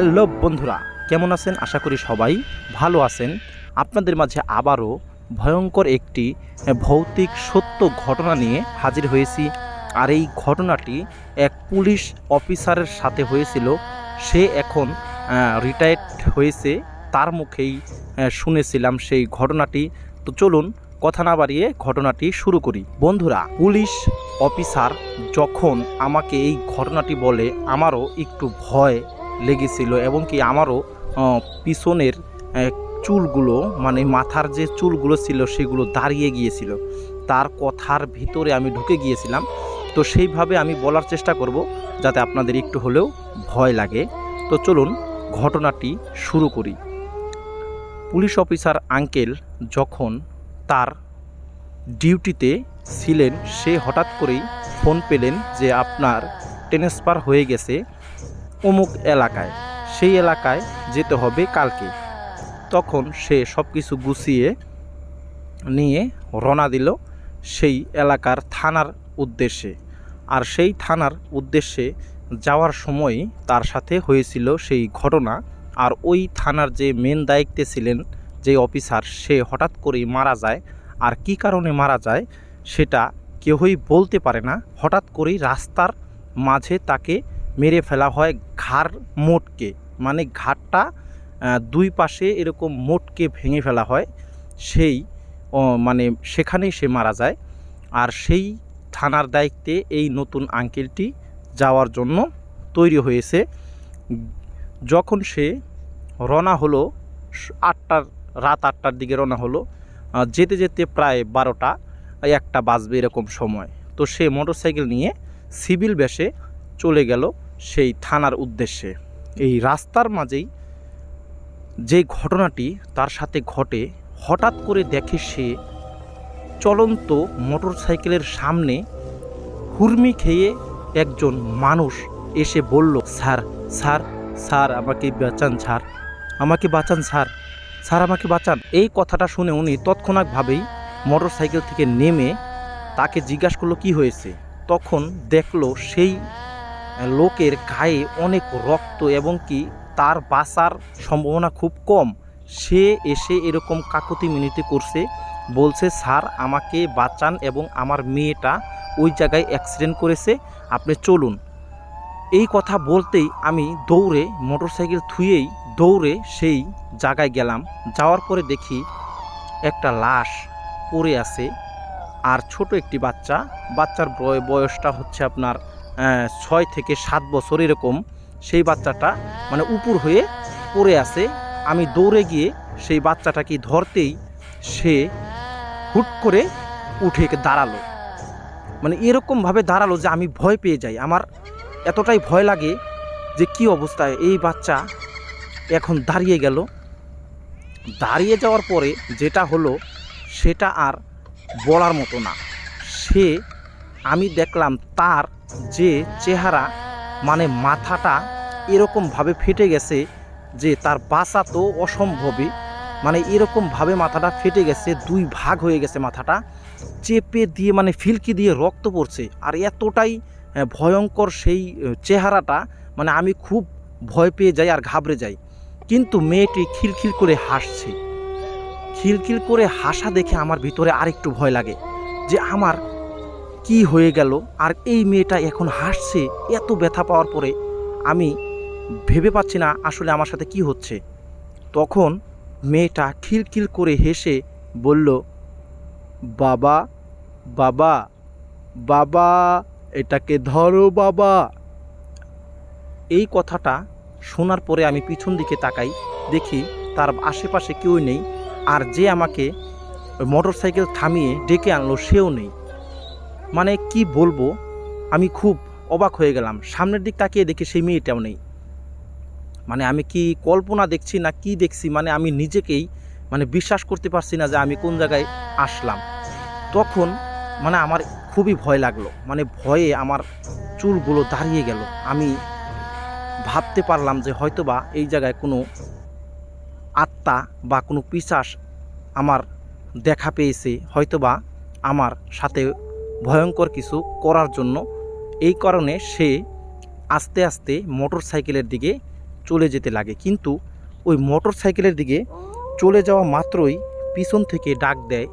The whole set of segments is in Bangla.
হ্যালো বন্ধুরা, কেমন আছেন? আশা করি সবাই ভালো আছেন। আপনাদের মাঝে আবারও ভয়ঙ্কর একটি ভৌতিক সত্য ঘটনা নিয়ে হাজির হয়েছি। আর এই ঘটনাটি এক পুলিশ অফিসারের সাথে হয়েছিল। সে এখন রিটায়ার্ড হয়েছে। তার মুখেই শুনেছিলাম সেই ঘটনাটি। তো চলুন, কথা না বাড়িয়ে ঘটনাটি শুরু করি। বন্ধুরা, পুলিশ অফিসার যখন আমাকে এই ঘটনাটি বলে, আমারও একটু ভয় লেগেছিল এবং কি আমারও পিছনের চুলগুলো মানে মাথার যে চুলগুলো ছিল সেগুলো দাঁড়িয়ে গিয়েছিল। তার কথার ভিতরে আমি ঢুকে গিয়েছিলাম। তো সেইভাবে আমি বলার চেষ্টা করব যাতে আপনাদের একটু হলেও ভয় লাগে। তো চলুন ঘটনাটি শুরু করি। পুলিশ অফিসার আঙ্কেল যখন তার ডিউটিতে ছিলেন, সে হঠাৎ করেই ফোন পেলেন যে আপনার ট্রান্সফার হয়ে গেছে। অমুক এলাকায়। সেই এলাকায় যেতে হবে কালকে। তখন সে সব কিছু গুছিয়ে নিয়ে রওনা দিল সেই এলাকার থানার উদ্দেশ্যে। আর সেই থানার উদ্দেশ্যে যাওয়ার সময় তার সাথে হয়েছিল সেই ঘটনা। আর ওই থানার যে মেন দায়িত্বে ছিলেন যে অফিসার সে হঠাৎ করেই মারা যায়। আর কি কারণে মারা যায় সেটা কেউই বলতে পারে না। হঠাৎ করেই রাস্তার মাঝে তাকে মেরে ফেলা হয় ঘাড় মোটকে। মানে ঘাটটা দুই পাশে এরকম মোটকে ভেঙে ফেলা হয়। সেই মানে সেখানেই সে মারা যায়। আর সেই থানার দায়িত্বে এই নতুন আঙ্কেলটি যাওয়ার জন্য তৈরি হয়েছে। যখন সে রওনা হলো, আটটার, রাত আটটার দিকে রওনা হলো যেতে যেতে প্রায় বারোটা, একটা বাজবে এরকম সময়। তো সে মোটরসাইকেল নিয়ে সিভিল বেশে চলে গেল সেই থানার উদ্দেশ্যে। এই রাস্তার মাঝেই যে ঘটনাটি তার সাথে ঘটে, হঠাৎ করে দেখে সে চলন্ত মোটর সাইকেলের সামনে হুরমি খেয়ে একজন মানুষ এসে বলল, স্যার স্যার স্যার, আমাকে বাঁচান, স্যার। আমাকে বাঁচান, স্যার। স্যার, আমাকে বাঁচান। এই কথাটা শুনে উনি তৎক্ষণাৎভাবেই মোটর সাইকেল থেকে নেমে তাকে জিজ্ঞাসা করল, কি হয়েছে? তখন দেখল সেই লোকের গায়ে অনেক রক্ত এবং কি তার বাঁচার সম্ভাবনা খুব কম। সে এসে এরকম কাকতি মিনতি করছে, বলছে, স্যার, আমাকে বাঁচান এবং আমার মেয়েটা ওই জায়গায় অ্যাক্সিডেন্ট করেছে, আপনি চলুন। এই কথা বলতেই আমি দৌড়ে মোটরসাইকেল থুয়েই দৌড়ে সেই জায়গায় গেলাম। যাওয়ার পরে দেখি একটা লাশ পড়ে আছে। আর ছোট একটি বাচ্চা, বাচ্চার বয়- বয়সটা হচ্ছে আপনার ছয় থেকে সাত বছর এরকম সেই বাচ্চাটা মানে উপর হয়ে পড়ে আছে। আমি দৌড়ে গিয়ে সেই বাচ্চাটাকে ধরতেই সে হুট করে উঠে দাঁড়াল। মানে এরকমভাবে দাঁড়াল যে আমি ভয় পেয়ে যাই। আমার এতটাই ভয় লাগে যে কি অবস্থায় এই বাচ্চা এখন দাঁড়িয়ে গেল। দাঁড়িয়ে যাওয়ার পরে যেটা হলো সেটা আর বলার মতো না। সে আমি দেখলাম তার যে চেহারা মানে মাথাটা এরকমভাবে ফেটে গেছে যে তার বাঁচা তো অসম্ভবই। মানে এরকমভাবে মাথাটা ফেটে গেছে, দুই ভাগ হয়ে গেছে মাথাটা। চেপে দিয়ে মানে ফিলকি দিয়ে রক্ত পড়ছে। আর এতটাই ভয়ঙ্কর সেই চেহারাটা মানে আমি খুব ভয় পেয়ে যাই আর ঘাবড়ে যাই। কিন্তু মেয়েটি খিলখিল করে হাসছে। খিলখিল করে হাসা দেখে আমার ভিতরে আরেকটু ভয় লাগে যে আমার কি হয়ে গেল? আর এই মেয়েটা এখন হাসছে, এত ব্যথা পাওয়ার পরে। আমি ভেবে পাচ্ছি না আসলে আমার সাথে কি হচ্ছে। তখন মেয়েটা খিলখিল করে হেসে বলল, বাবা বাবা বাবা, এটাকে ধরো বাবা। এই কথাটা শোনার পরে আমি পিছন দিকে তাকাই, দেখি তার আশেপাশে কেউ নেই, আর যে আমাকে মোটর সাইকেল থামিয়ে ডেকে আনলো সেও নেই। মানে কি বলব? আমি খুব অবাক হয়ে গেলাম। সামনের দিক তাকিয়ে দেখি সেই মেয়েটাও নেই। মানে আমি কি কল্পনা দেখছি না কি দেখছি? মানে আমি নিজেকেই মানে বিশ্বাস করতে পারছি না যে আমি কোন জায়গায় আসলাম। তখন মানে আমার খুবই ভয় লাগল। মানে ভয়ে আমার চুলগুলো দাঁড়িয়ে গেল। আমি ভাবতে পারলাম যে হয়তোবা এই জায়গায় কোনো আত্মা বা কোনো পিশাস আমার দেখা পেয়েছে। হয়তোবা আমার সাথে ভয়ঙ্কর কিছু করার জন্য। এই কারণে সে আস্তে আস্তে মোটর সাইকেলের দিকে চলে যেতে লাগে। কিন্তু ওই মোটর সাইকেলের দিকে চলে যাওয়া মাত্রই পিছন থেকে ডাক দেয়,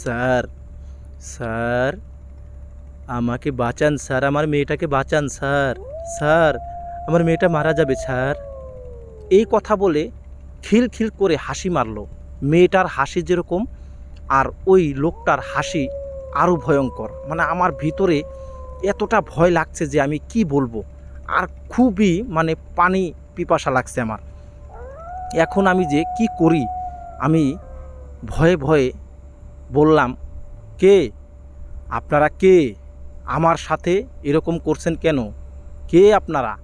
স্যার স্যার, আমাকে বাঁচান স্যার, আমার মেয়েটাকে বাঁচান স্যার স্যার, আমার মেয়েটা মারা যাবে স্যার। এই কথা বলে খিলখিল করে হাসি মারলো। মেয়েটার হাসি যেরকম, আর ওই লোকটার হাসি আরও ভয়ঙ্কর। মানে আমার ভিতরে এতটা ভয় লাগছে যে আমি কি বলব? আর খুবই মানে পানি পিপাসা লাগছে আমার। এখন আমি যে কি করি? আমি ভয়ে ভয়ে বললাম, কে? আপনারা কে? আমার সাথে এরকম করছেন কেন? কে আপনারা?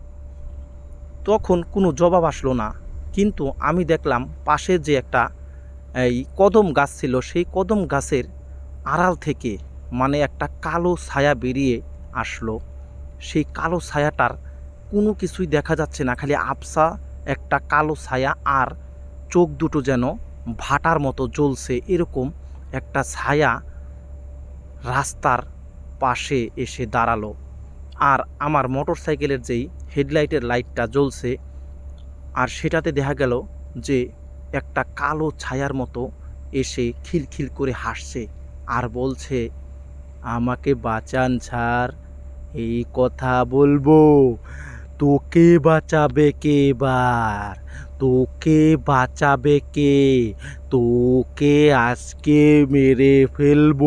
তখন কোনো জবাব আসলো না। কিন্তু আমি দেখলাম পাশে যে একটা এই কদম গাছ ছিল, সেই কদম গাছের আড়াল থেকে মানে একটা কালো ছায়া বেরিয়ে আসলো। সেই কালো ছায়াটার কোনো কিছুই দেখা যাচ্ছে না, খালি আবসা একটা কালো ছায়া আর চোখ দুটো যেন ভাটার মতো জ্বলছে। এরকম একটা ছায়া রাস্তার পাশে এসে দাঁড়াল। আর আমার মোটর সাইকেলের যেই হেডলাইটের লাইটটা জ্বলছে, আর সেটাতে দেখা গেল যে একটা কালো ছায়ার মতো এসে খিলখিল করে হাসছে। আর বলছে, আমাকে বাঁচান ছাড় এই কথা বলব। তোকে বাঁচাবে কে এবার? তোকে বাঁচাবে কে? তোকে আজকে মেরে ফেলব।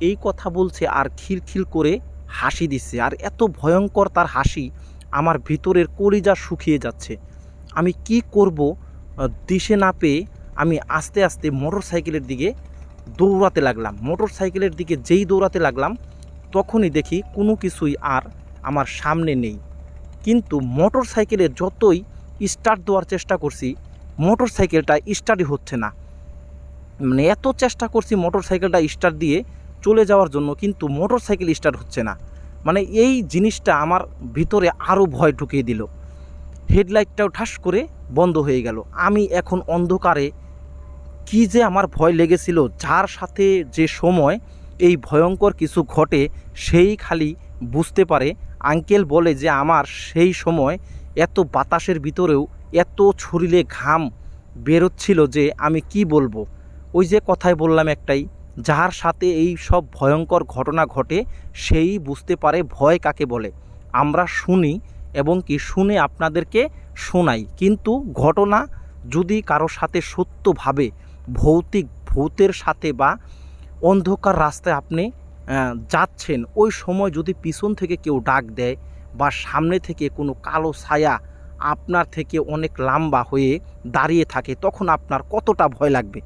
এই কথা বলছে আর খিলখিল করে হাসি দিচ্ছে। আর এত ভয়ঙ্কর তার হাসি আমার ভিতরের কলিজা শুকিয়ে যাচ্ছে। আমি কি করব দিশে না পেয়ে আমি আস্তে আস্তে মোটর সাইকেলের দিকে দৌড়াতে লাগলাম মোটর সাইকেলের দিকে যেই দৌড়াতে লাগলাম, তখনই দেখি কোনো কিছুই আর আমার সামনে নেই। কিন্তু মোটর সাইকেলে যতই স্টার্ট দেওয়ার চেষ্টা করছি মোটর সাইকেলটা স্টার্টই হচ্ছে না। মানে এত চেষ্টা করছি মোটর সাইকেলটা স্টার্ট দিয়ে চলে যাওয়ার জন্য, কিন্তু মোটর সাইকেল স্টার্ট হচ্ছে না। মানে এই জিনিসটা আমার ভিতরে আরও ভয় ঢুকিয়ে দিল। হেডলাইটটাও ঠাস করে বন্ধ হয়ে গেল। আমি এখন অন্ধকারে কি যে আমার ভয় লেগেছিল, যার সাথে যে সময় এই ভয়ঙ্কর কিছু ঘটে সেই খালি বুঝতে পারে। আঙ্কেল বলে যে আমার সেই সময় এত বাতাসের ভিতরেও এত ছড়িলে ঘাম বেরোচ্ছিল যে আমি কি বলব। ওই যে কথায় বললাম একটাই, যার সাথে এই সব ভয়ঙ্কর ঘটনা ঘটে সেই বুঝতে পারে ভয় কাকে বলে। আমরা শুনি এবং কি শুনে আপনাদেরকে শোনাই। কিন্তু ঘটনা যদি কারও সাথে সত্যভাবে ভৌতিক, ভূতের সাথে বা অন্ধকার রাস্তায় আপনি যাচ্ছেন, ওই সময় যদি পিছন থেকে কেউ ডাক দেয় বা সামনে থেকে কোনো কালো ছায়া আপনার থেকে অনেক লম্বা হয়ে দাঁড়িয়ে থাকে, তখন আপনার কতটা ভয় লাগবে?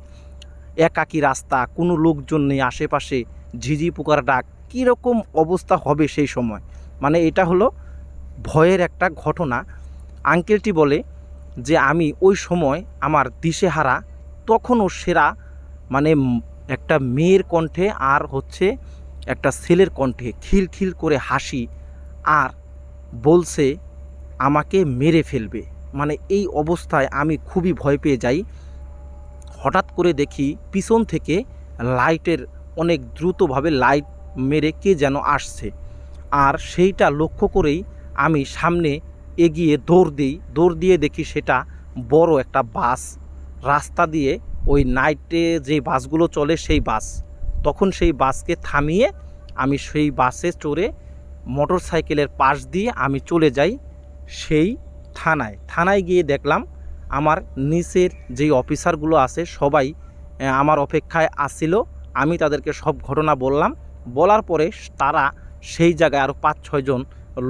একাকী রাস্তা, কোনো লোকজন নেই, আশেপাশে ঝিঝি পোকার ডাক, কীরকম অবস্থা হবে সেই সময়? মানে এটা হলো ভয়ের একটা ঘটনা। আঙ্কেলটি বলে যে, আমি ওই সময় আমার দিশেহারা তখনও সেরা মানে একটা মেয়ের কণ্ঠে আর হচ্ছে একটা ছেলের কণ্ঠে খিলখিল করে হাসি আর বলছে, আমাকে মেরে ফেলবে। মানে এই অবস্থায় আমি খুবই ভয় পেয়ে যাই। হঠাৎ করে দেখি পিছন থেকে লাইটের অনেক দ্রুতভাবে লাইট মেরে কে যেন আসছে। আর সেইটা লক্ষ্য করেই আমি সামনে এগিয়ে দৌড় দিই। দৌড় দিয়ে দেখি সেটা বড় একটা বাস রাস্তা দিয়ে ওই নাইটে যে বাসগুলো চলে সেই বাস। তখন সেই বাসকে থামিয়ে আমি সেই বাসে চড়ে মোটর সাইকেলের পাশ দিয়ে আমি চলে যাই সেই থানায়। থানায় গিয়ে দেখলাম আমার নিচের যেই অফিসারগুলো আছে সবাই আমার অপেক্ষায় আসছিল আমি তাদেরকে সব ঘটনা বললাম। বলার পরে তারা সেই জায়গায় আরও পাঁচ ছয়জন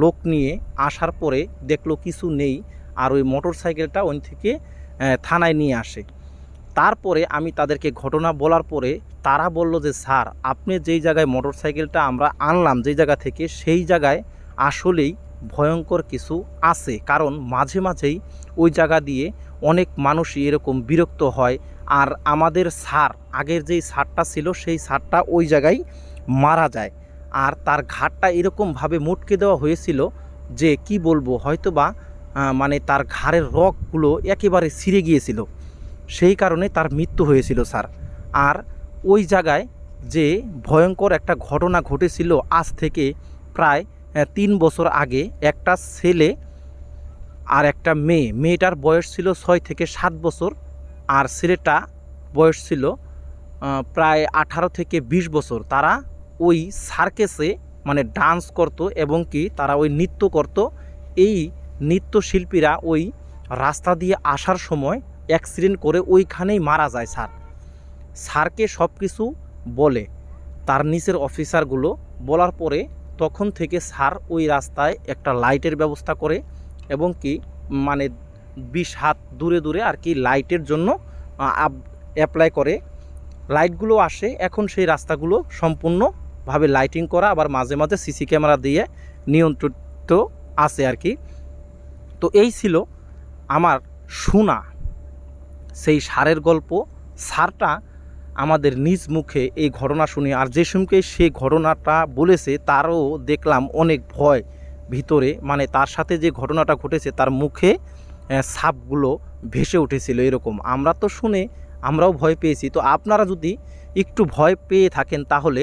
লোক নিয়ে আসার পরে দেখল কিছু নেই। আর ওই মোটর সাইকেলটা ওই থেকে থানায় নিয়ে আসে। তারপরে আমি তাদেরকে ঘটনা বলার পরে তারা বলল যে, স্যার, আপনি যেই জায়গায় মোটর সাইকেলটা আমরা আনলাম, যেই জায়গা থেকে, সেই জায়গায় আসলেই ভয়ঙ্কর কিছু আছে। কারণ মাঝে মাঝেই ওই জায়গা দিয়ে অনেক মানুষই এরকম বিরক্ত হয়। আর আমাদের সার আগের যেই সারটা ছিল, সেই সারটা ওই জায়গায় মারা যায়। আর তার ঘাটটা এরকমভাবে মুটকে দেওয়া হয়েছিল যে, কি বলব? হয়তো বা মানে তার ঘাড়ের রগগুলো একেবারে ছিঁড়ে গিয়েছিল। সেই কারণে তার মৃত্যু হয়েছিল, স্যার। আর ওই জায়গায় যে ভয়ঙ্কর একটা ঘটনা ঘটেছিল আজ থেকে প্রায় তিন বছর আগে, একটা ছেলে আর একটা মেয়ে। মেয়েটার বয়স ছিল ছয় থেকে সাত বছর আর ছেলেটা বয়স ছিল প্রায় আঠারো থেকে বিশ বছর। তারা ওই সার্কেসে মানে ডান্স করত এবং কি তারা ওই নৃত্য করত। এই নৃত্যশিল্পীরা ওই রাস্তা দিয়ে আসার সময় অ্যাক্সিডেন্ট করে ওইখানেই মারা যায়, স্যার। স্যারকে সব কিছু বলে। তার নিচের অফিসারগুলো বলার পরে তখন থেকে স্যার ওই রাস্তায় একটা লাইটের ব্যবস্থা করে এবং কি মানে বিশ হাত দূরে দূরে আর কি লাইটের জন্য অ্যাপ্লাই করে। লাইটগুলো আসে, এখন সেই রাস্তাগুলো সম্পূর্ণভাবে লাইটিং করা, আবার মাঝে মাঝে সিসি ক্যামেরা দিয়ে নিয়ন্ত্রিত আছে আর কি। তো এই ছিল আমার শোনা। সেই সারের গল্প, সারটা আমাদের নিজ মুখে এই ঘটনা শুনে, আর যে সুমকে সে ঘটনাটা বলেছে তারও দেখলাম অনেক ভয় ভিতরে। মানে তার সাথে যে ঘটনাটা ঘটেছে, তার মুখে সাপগুলো ভেসে উঠেছিল এরকম। আমরা তো শুনে আমরাও ভয় পেয়েছি। তো আপনারা যদি একটু ভয় পেয়ে থাকেন তাহলে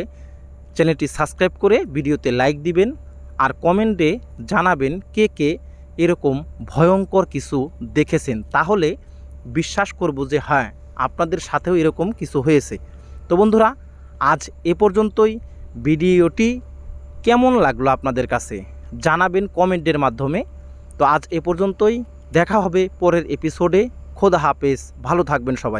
চ্যানেলটি সাবস্ক্রাইব করে ভিডিওতে লাইক দিবেন, আর কমেন্টে জানাবেন কে কে এরকম ভয়ঙ্কর কিছু দেখেছেন, তাহলে বিশ্বাস করব যে হ্যাঁ আপনাদের সাথেও এরকম কিছু হয়েছে। তো বন্ধুরা, আজ এ পর্যন্তই। ভিডিওটি কেমন লাগল আপনাদের কাছে? জানাবেন কমেন্টের মাধ্যমে। তো আজ এ পর্যন্তই। দেখা হবে পরের এপিসোডে খোদা হাফেজ। ভালো থাকবেন সবাই।